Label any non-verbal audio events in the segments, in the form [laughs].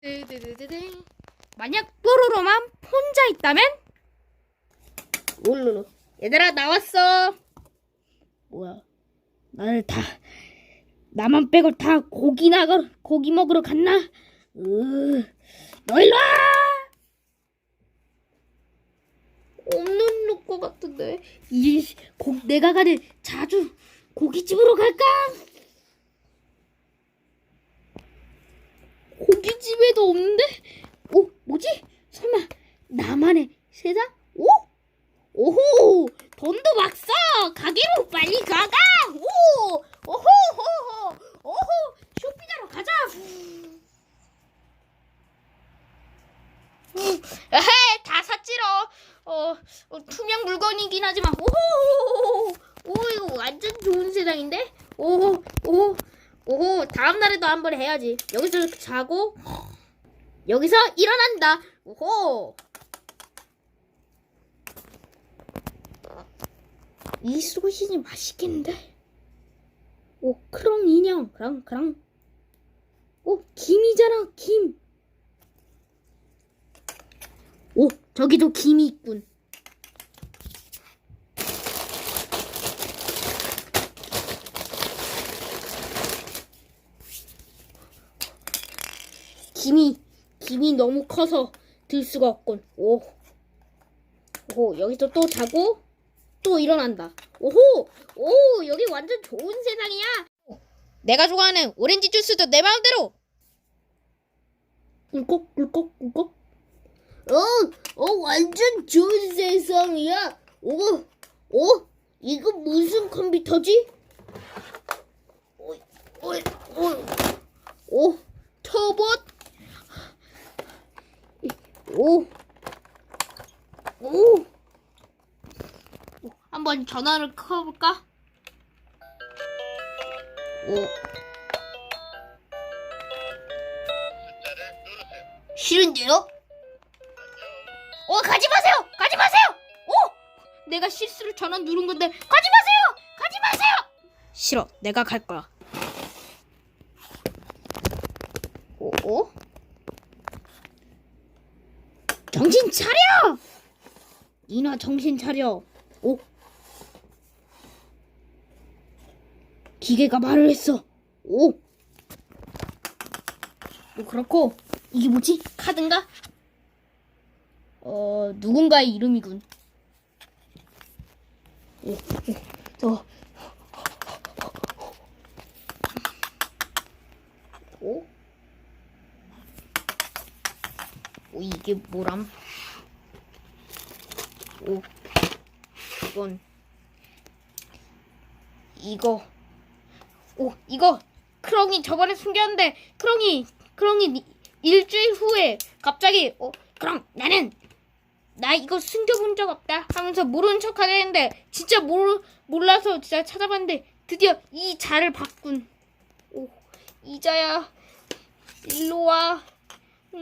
드드드드드. 만약 뽀로로만 혼자 있다면? 올로로. 얘들아 나왔어. 뭐야? 나를 다 나만 빼고 다 고기 나가 고기 먹으러 갔나? 으, 너 일로 와! 없는 것 같은데. 이 고, 내가 가는 자주 고깃집으로 갈까? 고깃집에도 없는데? 오, 뭐지? 설마 나만의 세상? 오? 오호! 돈도 막 써! 가게로 빨리 가가! 오! 오호! 호호! 오호! 쇼핑하러 가자! 음, 에헤! 다 샀지러! 어, 어, 투명 물건이긴 하지만, 오호! 오, 이거 완전 좋은 세상인데? 오호! 오호! 오호! 다음날에도 한번 해야지. 여기서 자고, 여기서 일어난다. 오호! 이 소시지 맛있겠는데? 오, 크롱 인형. 그랑, 그랑. 오, 김이잖아, 김. 오, 저기도 김이 있군. 김이, 김이 너무 커서 들 수가 없군. 오. 오, 여기서 또 자고, 또 일어난다. 오호! 오, 여기 완전 좋은 세상이야. 내가 좋아하는 오렌지 주스도 내 마음대로. 꿀꺽, 꿀꺽, 꿀꺽. 어, 어, 완전 좋은 세상이야. 오, 오, 이거 무슨 컴퓨터지? 오, 오, 오, 오, 터봇. 오, 오. 한번 전화를 커볼까? 오. 싫은데요? 어, 가지 마세요! 가지 마세요! 오! 내가 실수로 전화 누른 건데, 가지 마세요! 가지 마세요! 싫어, 내가 갈 거야. 오, 오? 정신 차려! 이나 정신 차려. 오. 기계가 말을 했어. 오. 뭐 그렇고 이게 뭐지? 카드인가? 어 누군가의 이름이군. 오, 오, 저. 오? 오 이게 뭐람? 오. 이건 이거 오 이거 크롱이 저번에 숨겼는데 크롱이 크롱이 일주일 후에 갑자기 어 그럼 나는 나 이거 숨겨본 적 없다 하면서 모르는 척 하려는데 진짜 모르 몰라서 진짜 찾아봤는데 드디어 이 자를 봤군 오 이자야 일로 와 뭐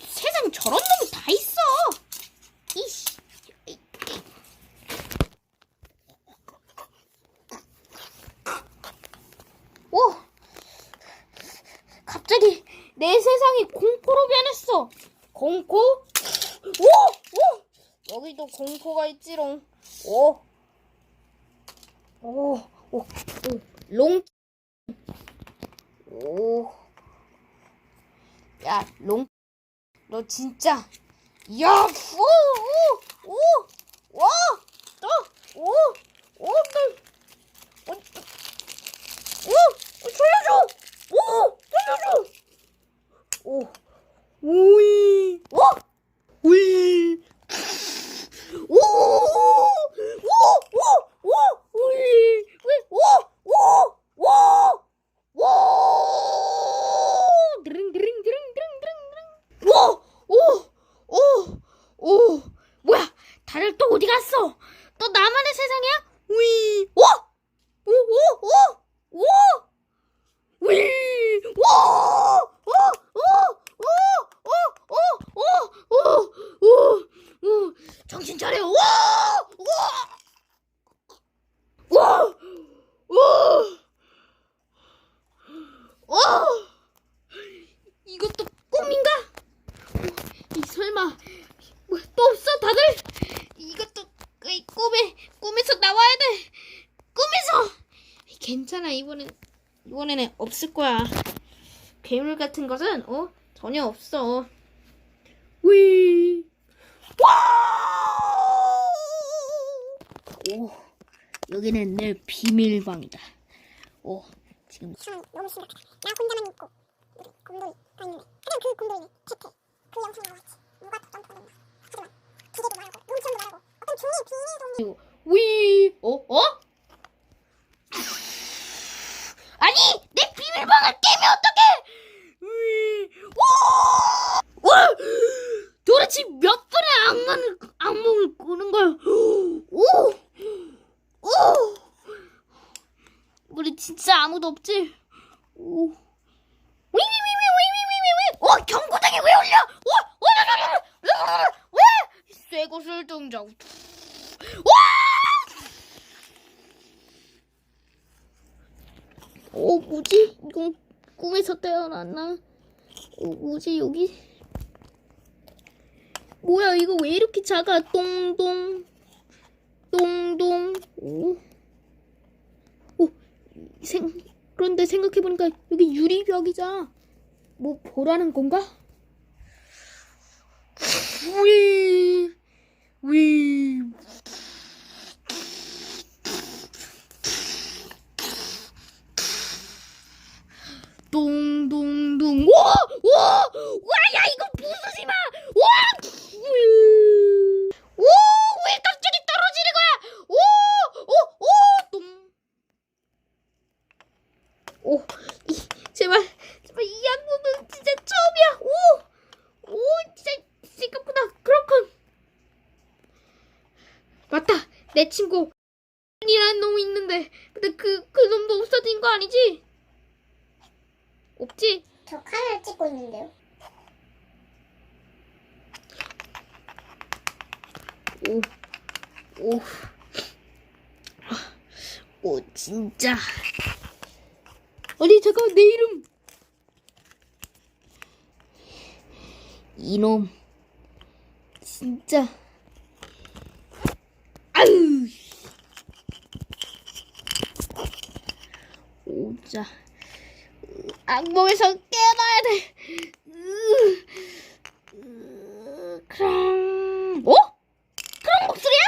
세상 저런 놈이 다 있어. 이씨. 오. 갑자기 내 세상이 공포로 변했어. 공포? 오! 오! 여기도 공포가 있지롱. 오. 오. 오. 오. 롱. 오. 야, 롱. 너 진짜 야, 오, 오, 오, 와, 너, 오, 오, 너, 어, 오, 오, 살려줘, 오, 살려줘, 오, 오이, 와, 오이, 뭐야? 다들 또 어디 갔어? 또 나만의 세상이야? 위! 오! 오! 오! 오! 오! 위! 오! 오! 오! 오! 오! 오! 오! 오! 오! 오! 정신 차려! 오! 오! 오! 이번에는 없을 거야. 괴물 같은 것은 어 전혀 없어. 위. 와! 오 여기는 내 비밀방이다. 오 지금 참 너무 심각해. 나 혼자만 있고 우리 곰돌이 다 있는데 그냥 그 곰돌이네 태태 그 영상 나왔지 누가 더 점프를 했나 하지만 기계도 말고 몸체도 말고 어떤 종이 비밀 동기 위. 어 어? 우리 진짜 아무도 없지? 오. 위위위위 위위위위위. 어 경고등이 왜 울려? 와, 왜? 쇠고슬 등장. 와! 어 뭐지? 이건 꿈에서 태어났나? 어 뭐지 여기? 뭐야 이거 왜 이렇게 작아? 동동 동동 오. 오 생, 그런데 생각해보니까 여기 유리벽이잖아 뭐 보라는 건가? 위, 위. 동동동 와! 와! 와! 야 이거 부수지 마! 와! 오! 왜갑자기 떨어지는 거야? 오! 오! 오! 동. 오! 이, 제발 제발 이 양복은 진짜 처음이야. 오! 오! 진짜 생각보다 그렇군. 맞다. 내 친구 이라는 놈이 있는데 근데 그그 놈도 없어진 거 아니지? 없지? 저 카메라 찍고 있는데요 오, 오, 오, 진짜. 아니, 잠깐만, 내 이름. 이놈. 진짜. 아유. 오자. 악몽에서 깨어나야 돼. 으, 으, 그럼. 어? 그런 목소리야?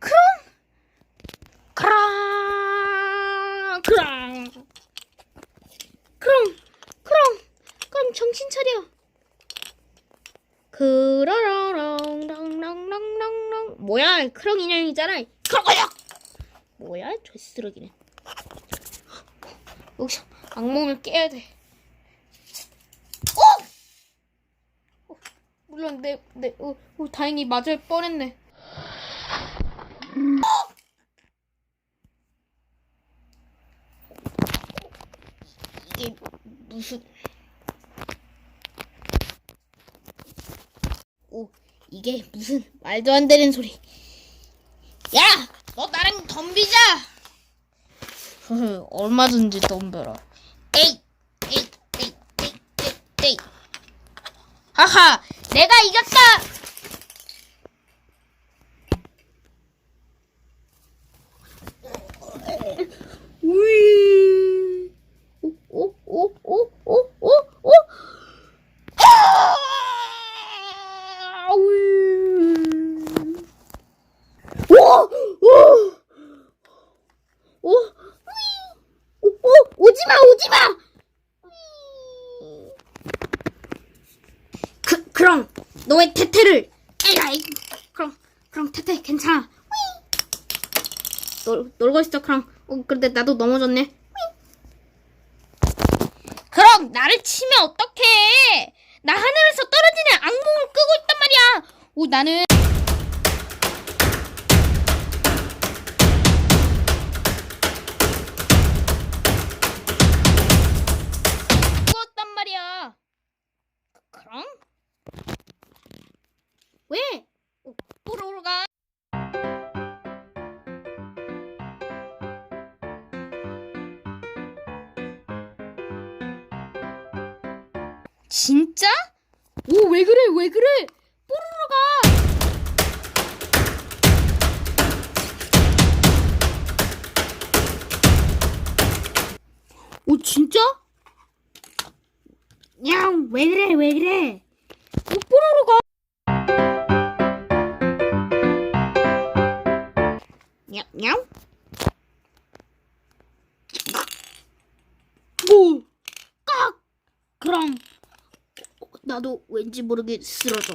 그럼 그럼 그럼 그럼 그럼 정신 차려. 그러렁렁렁렁렁렁. 뭐야 크롱 인형이잖아. 크롱이야! 뭐야 저 쓰레기는 여기서 악몽을 깨야 돼. 어! 물론 내, 내, 어, 어, 다행히 맞을 뻔했네. 이게 오, 이게 무슨 말도 안 되는 소리? 야, 너 나랑 덤비자. [laughs] 얼마든지 덤벼라. 에이, 에이, 에이, 에이, 에이, 에이. 하하, 내가 이겼다. 우이. 오, 오, 오, 오, 오, 오, 오. 아! 우이. 오, 오. 오, 우이. 오, 오, 오지 마, 오지 마. 우이. 그, 그럼 너의 태태를 에라이 그럼 그럼 태태 괜찮아. 놀, 놀고 있어 그럼. 어, 근데 나도 넘어졌네. 그럼 나를 치면 어떡해? 나 하늘에서 떨어지는 악몽을 끄고 있단 말이야. 오 나는 진짜? 오, 왜 그래, 왜 그래? 뽀로로 가! 오, 진짜? 야, 왜 그래, 왜 그래? 나도 왠지 모르게 쓰러져.